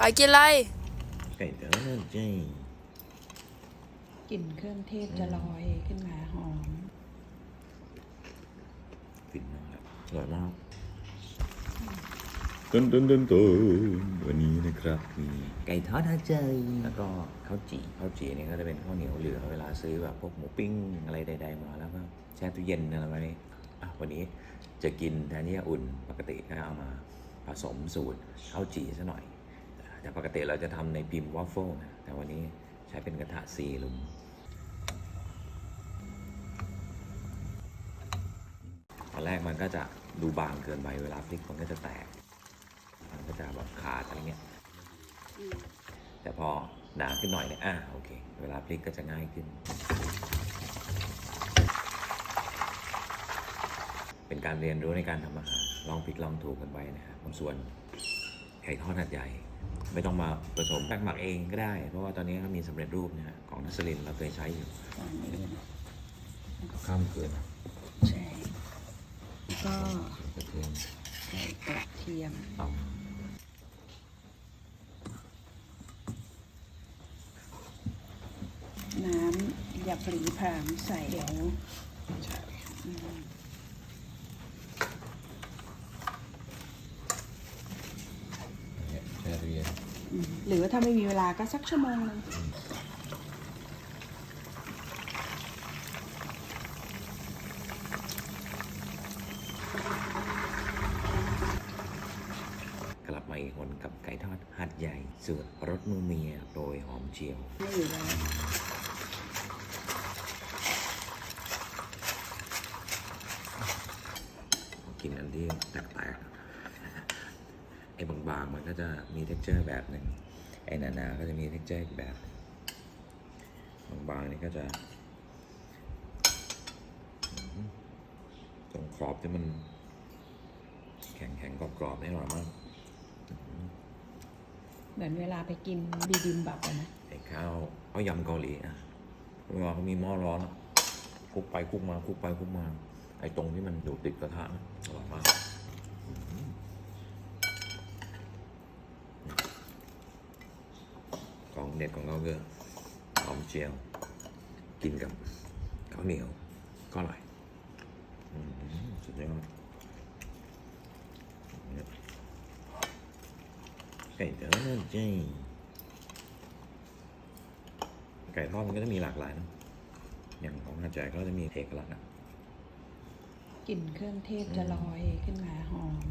ไปกินอะไร ไก่เด้อเจ้กลิ่นเครื่องเทศจะลอยขึ้นมาหอมฟินมากครับอร่อยมากตุนตุนตุนตุนวันนี้นะครับมีไก่ทอดฮะเจยแล้วก็ข้าวจี่ข้าวจี่เนี่ยก็จะเป็นข้าวเหนียวเหลือเวลาซื้อแบบพวกหมูปิ้งอะไรใดๆมาแล้วก็แช่ตู้เย็นอะไรแบบนี้อะวันนี้จะกินแทนที่จะอุ่นปกติก็เอามาผสมสูตรข้าวจี่ซะหน่อย แต่ปกติเราจะทำในพิมพ์วอฟเฟิลนะแต่วันนี้ใช้เป็นกระทะซีลุมตอนแรกมันก็จะดูบางเกินไปเวลาพลิกมันก็จะแตก มันก็จะแบบขาดอะไรเงี้ยแต่พอหนาขึ้นหน่อยเนี่ยอะโอเค เวลาพลิกก็จะง่ายขึ้น เป็นการเรียนรู้ในการทำอาหารลองผิดลองถูกกันไปนะครับผมส่วน ไข่ทอดหัดใหญ่ ไม่ต้องมาผสมแป้งหมักเองก็ได้ เพราะว่าตอนนี้ก็มีสำเร็จรูปนะฮะของนัสลินเราเคยใช้อยู่ตอนนี้ข้ามคืนใช่แล้วก็กระเทียมใส่กระเทียมต่อมน้ำอย่าปรีพรามใส่เดี๋ยว ใช่ อืม เนี่ยแช่ตู้เย็นอืมหรือว่าถ้าไม่มีเวลาก็สักชั่วโมงหนึงกลับมาอีกคนกับไก่ทอดหัดใหญ่สูตรรสมือเมียโรยหอมเจียว ไม่อยู่แล้วกินอันที่แตกๆ ไอ้บางๆมันก็จะมีเท็กเจอร์แบบหนึ่งไอ้หนาๆก็จะมีเท็กเจอร์อีกแบบหนึ่งบางๆนี่ก็จะอืมตรงขอบที่มัน แข็งๆกรอบๆนี่อร่อยมากเหมือนเวลาไปกินบีบิมบับอะนะไอ้ข้าวข้าวยำเกาหลีอะเวลาเขามีหม้อร้อนอะคลุกไปคลุกมาคลุกไปคลุกมา ไอ้ตรงที่มันอยู่ติดกระทะนะอร่อยมากอืมของ เด็ดของเราคือหอมเจียว กินกับข้าวเหนียว ก็อร่อยสุดยอดไก่เด้อเจ้ไก่ทอดมันก็จะมีหลากหลายนะอย่างของอาจารย์ก็จะมีเอกลักษณ์อะกลิ่นเครื่องเทศจะลอยขึ้นมาหอม